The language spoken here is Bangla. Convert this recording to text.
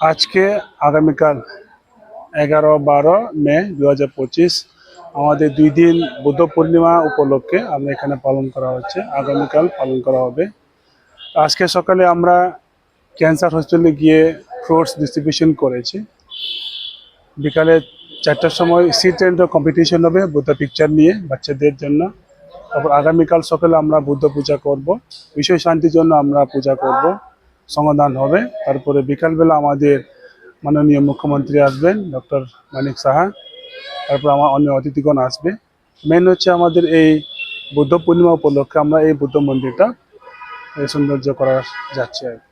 আজকে আগামীকাল এগারো, বারো মে দু হাজার পঁচিশ, আমাদের দুই দিন বুদ্ধ পূর্ণিমা উপলক্ষে আমরা এখানে পালন করা হচ্ছে। আগামীকাল পালন করা হবে। আজকে সকালে আমরা ক্যান্সার হসপিটালে গিয়ে ফ্রুটস ডিস্ট্রিবিউশন করেছি। বিকালে চারটার সময় সিট এন্ড কম্পিটিশন হবে বুদ্ধ পিকচার নিয়ে বাচ্চাদের জন্য। তারপর আগামীকাল সকালে আমরা বুদ্ধ পূজা করব। বিশ্ব শান্তির জন্য আমরা পূজা করব। সমাধান হবে। তারপরে বিকালবেলা আমাদের মাননীয় মুখ্যমন্ত্রী আসবেন, ডক্টর মানিক সাহা। তারপর আমার অন্য অতিথিগণ আসবে। মেন হচ্ছে আমাদের এই বুদ্ধ পূর্ণিমা উপলক্ষে আমরা এই বুদ্ধ মন্দিরটা সৌন্দর্য করা যাচ্ছে আর কি।